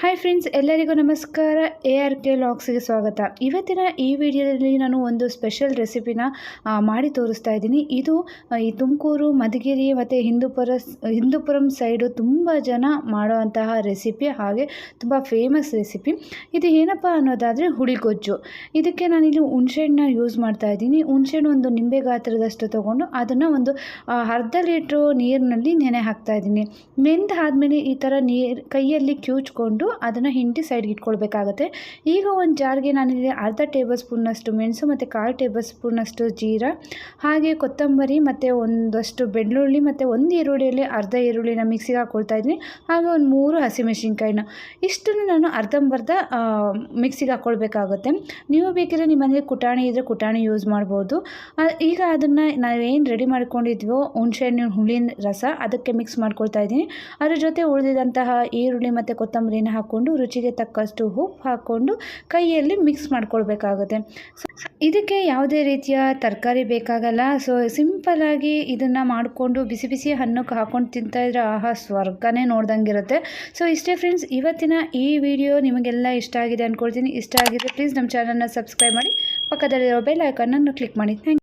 Hi friends ಎಲ್ಲರಿಗೂ ನಮಸ್ಕಾರ. A R K ಲಾಕ್ಸ್ಗೆ ಸ್ವಾಗತ. ಇವತ್ತಿನ ಈ ವಿಡಿಯೋದಲ್ಲಿ ನಾನು ಒಂದು ಸ್ಪೆಷಲ್ ರೆಸಿಪಿನ ಮಾಡಿ ತೋರಿಸ್ತಾ ಇದ್ದೀನಿ. ಇದು ಈ ತುಮಕೂರು, ಮಧುಗಿರಿ ಮತ್ತು ಹಿಂದೂಪುರ, ಹಿಂದೂಪುರಂ ಸೈಡು ತುಂಬ ಜನ ಮಾಡುವಂತಹ ರೆಸಿಪಿ ಹಾಗೆ ತುಂಬ ಫೇಮಸ್ ರೆಸಿಪಿ ಇದು ಏನಪ್ಪ ಅನ್ನೋದಾದರೆ ಹುಳಿಗೊಜ್ಜು. ಇದಕ್ಕೆ ನಾನಿಲ್ಲಿ ಹುಣಸೆಹಣ್ಣನ್ನ ಯೂಸ್ ಮಾಡ್ತಾ ಇದ್ದೀನಿ. ಹುಣಸೆಹಣ್ಣು ಒಂದು ನಿಂಬೆ ಗಾತ್ರದಷ್ಟು ತೊಗೊಂಡು ಅದನ್ನು ಒಂದು ಅರ್ಧ ಲೀಟ್ರು ನೀರಿನಲ್ಲಿ ನೆನೆ ಹಾಕ್ತಾ ಇದ್ದೀನಿ. ನೆಂದು ಆದಮೇಲೆ ಈ ಥರ ನೀರು ಕೈಯಲ್ಲಿ ಕ್ಯೂಚ್ಕೊಂಡು ಅದನ್ನು ಹಿಂಡಿ ಸೈಡ್ಗೆ ಇಟ್ಕೊಳ್ಬೇಕಾಗತ್ತೆ. ಈಗ ಒಂದು ಜಾರ್ಗೆ ನಾನಿಲ್ಲಿ ಅರ್ಧ ಟೇಬಲ್ ಸ್ಪೂನಷ್ಟು ಮೆಣಸು ಮತ್ತು ಕಾಲು ಟೇಬಲ್ ಸ್ಪೂನಷ್ಟು ಜೀರಾ, ಹಾಗೆ ಕೊತ್ತಂಬರಿ ಮತ್ತು ಒಂದಷ್ಟು ಬೆಳ್ಳುಳ್ಳಿ ಮತ್ತು ಒಂದು ಈರುಳ್ಳಿಯಲ್ಲಿ ಅರ್ಧ ಈರುಳ್ಳಿನ ಮಿಕ್ಸಿಗೆ ಹಾಕ್ಕೊಳ್ತಾ ಇದ್ದೀನಿ. ಹಾಗೆ ಒಂದು ಮೂರು ಹಸಿಮೆಣಸಿನ್ಕಾಯಿನ. ಇಷ್ಟನ್ನು ನಾನು ಅರ್ಧಂಬರ್ಧ ಮಿಕ್ಸಿಗೆ ಹಾಕ್ಕೊಳ್ಬೇಕಾಗುತ್ತೆ ನೀವು ಬೇಕಿದ್ರೆ ನಿಮ್ಮ ಕುಟಾಣಿ ಇದ್ದರೆ ಕುಟಾಣಿ ಯೂಸ್ ಮಾಡ್ಬೋದು. ಈಗ ಅದನ್ನು ನಾವೇನು ರೆಡಿ ಮಾಡ್ಕೊಂಡಿದ್ವೋ ಹುಣಸೆಹಣ್ಣಿನ ಹುಳಿನ ರಸ ಅದಕ್ಕೆ ಮಿಕ್ಸ್ ಮಾಡ್ಕೊಳ್ತಾ ಇದ್ದೀನಿ. ಅದ್ರ ಜೊತೆ ಉಳಿದಿದಂತಹ ಈರುಳ್ಳಿ ಮತ್ತು ಕೊತ್ತಂಬರಿನ ಹಾಕ್ಕೊಂಡು ರುಚಿಗೆ ತಕ್ಕಷ್ಟು ಉಪ್ಪು ಹಾಕ್ಕೊಂಡು ಕೈಯಲ್ಲಿ ಮಿಕ್ಸ್ ಮಾಡ್ಕೊಳ್ಬೇಕಾಗುತ್ತೆ. ಸೊ ಇದಕ್ಕೆ ಯಾವುದೇ ರೀತಿಯ ತರಕಾರಿ ಬೇಕಾಗಲ್ಲ. ಸೊ ಸಿಂಪಲ್ಲಾಗಿ ಇದನ್ನು ಮಾಡಿಕೊಂಡು ಬಿಸಿ ಬಿಸಿ ಹಣ್ಣಕ್ಕೆ ಹಾಕ್ಕೊಂಡು ತಿಂತಾಯಿದ್ರೆ ಆಹಾ, ಸ್ವರ್ಗನೇ ನೋಡ್ದಂಗಿರುತ್ತೆ. ಸೊ ಇಷ್ಟೇ ಫ್ರೆಂಡ್ಸ್ ಇವತ್ತಿನ ಈ ವಿಡಿಯೋ ನಿಮಗೆಲ್ಲ ಇಷ್ಟ ಆಗಿದೆ ಅಂದ್ಕೊಳ್ತೀನಿ ಇಷ್ಟ ಆಗಿದೆ ಪ್ಲೀಸ್ ನಮ್ಮ ಚಾನಲ್ನ ಸಬ್ಸ್ಕ್ರೈಬ್ ಮಾಡಿ. ಪಕ್ಕದಲ್ಲಿರೋ ಬೆಲ್ ಐಕನ್ನನ್ನು ಕ್ಲಿಕ್ ಮಾಡಿ. ಥ್ಯಾಂಕ್